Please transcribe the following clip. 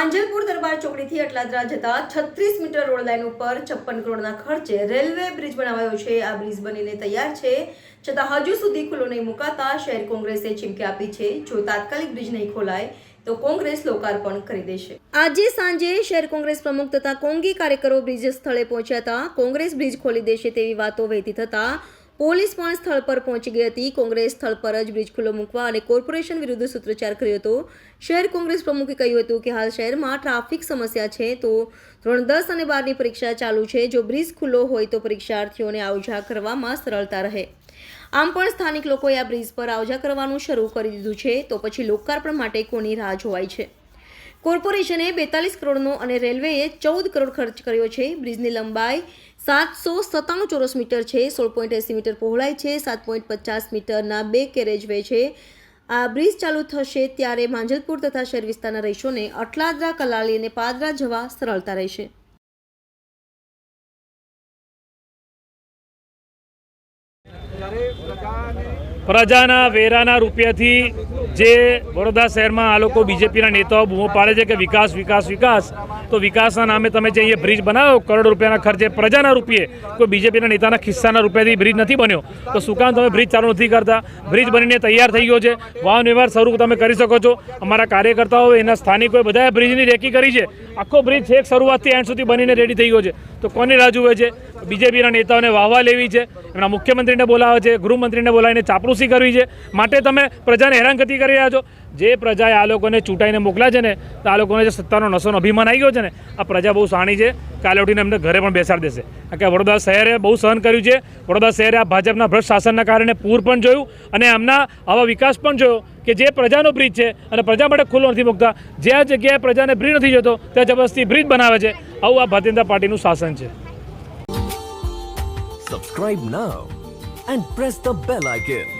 માંજલપુર દરબાર ચોકડીથી અટલાદરા જતા છત્રીસ metre road line ઉપર છપ્પન કરોડના ખર્ચે રેલવે બ્રિજ બનાવાયો છે. આ બ્રિજ બનીને તૈયાર છે. છતાં હજુ સુધી ખુલ્લો નહીં મુકાતા શહેર કોંગ્રેસે ચીમકી આપી છે. જો તાત્કાલિક બ્રિજ નહીં ખોલાય, તો કોંગ્રેસ લોકાર્પણ કરી દેશે. આજે સાંજે શહેર કોંગ્રેસ પ્રમુખ તથા કોંગી કાર્યકરો બ્રિજ સ્થળે પહોંચ્યા હતા. કોંગ્રેસ બ્રિજ ખોલી દેશે તેવી વાતો વહેતી થતા પોલીસ પણ સ્થળ પર પહોંચી ગઈ હતી. કોંગ્રેસ સ્થળ પર જ બ્રિજ ખુલ્લો મૂકવા અને કોર્પોરેશન વિરુદ્ધ સૂત્રોચ્ચાર કર્યો હતો. શહેર કોંગ્રેસ પ્રમુખે કહ્યું હતું કે, હાલ શહેરમાં ટ્રાફિક સમસ્યા છે, તો ધોરણ દસ અને બારની પરીક્ષા ચાલુ છે. જો બ્રિજ ખુલ્લો હોય તો પરીક્ષાર્થીઓને આવજા કરવામાં સરળતા રહે. આમ પણ સ્થાનિક લોકોએ આ બ્રિજ પર આવજા કરવાનું શરૂ કરી દીધું છે, તો પછી લોકાર્પણ માટે કોની રાહ જોવાય છે? કોર્પોરેશને બેતાલીસ કરોડનો અને રેલવેએ ચૌદ કરોડ ખર્ચ કર્યો છે. બ્રિજની લંબાઈ સાતસો સત્તાણું ચોરસ મીટર છે, સોળ પોઈન્ટ એંસી મીટર પહોળાઈ છે, સાત પોઈન્ટ પચાસ મીટરના બે કેરેજ વે છે. આ બ્રિજ ચાલુ થશે ત્યારે માંજલપુર તથા શહેર વિસ્તારના રહીશોને અટલાદરા, કલાલી અને પાદરા જવા સરળતા રહેશે. પ્રજાના વેરાના રૂપિયાથી જે વડોદરા શહેરમાં આ લોકો બીજેપીના નેતાઓ બૂમો પાડે છે કે વિકાસ વિકાસ વિકાસ, તો વિકાસના નામે તમે જે અહીંયા બ્રિજ બનાવો, કરોડ રૂપિયાના ખર્ચે પ્રજાના રૂપિયે કોઈ બીજેપીના નેતાના ખિસ્સાના રૂપિયાથી બ્રિજ નથી બન્યો. તો શું તમે બ્રિજ ચાલુ નથી કરતા? બ્રિજ બનીને તૈયાર થઈ ગયો છે. વાહન વ્યવહાર શરૂ તમે કરી શકો છો. અમારા કાર્યકર્તાઓ એના સ્થાનિકોએ બધાએ બ્રિજની રેકી કરી છે. આખો બ્રિજ છેક શરૂઆતથી એન્ડ સુધી બનીને રેડી થઈ ગયો છે. તો કોની રાહ જુએ છે? બીજેપીના નેતાઓને વાહવા લેવી છે. એમના મુખ્યમંત્રીને બોલાવે છે. ગૃહમંત્રીને બોલાવીને ચાપરૂસી કરવી છે. માટે તમે પ્રજાને હેરાનગતિ કરી રહ્યા છો. જે પ્રજાએ આ લોકોને ચૂંટાઈને મોકલ્યા છે ને, તો આ લોકોને જે સત્તાનો નશોનો અભિમાન આવી ગયો છે ને, આ પ્રજા બહુ સાણી છે. કાલે ઉઠીને એમને ઘરે પણ બેસાડી દેશે. કે વડોદરા શહેરે બહુ સહન કર્યું છે. વડોદરા શહેરે આ ભાજપના ભ્રષ્ટ શાસનના કારણે પૂર પણ જોયું અને એમના આવા વિકાસ પણ જોયો કે જે પ્રજાનો બ્રિજ છે અને પ્રજા માટે ખુલ્લો નથી મૂકતા. જે આ જગ્યાએ પ્રજાને બ્રિજ નથી જતો, ત્યાં જબરદસ્તી બ્રિજ બનાવે છે. આવું આ ભારતીય જનતા પાર્ટીનું શાસન છે. Subscribe now and press the bell icon.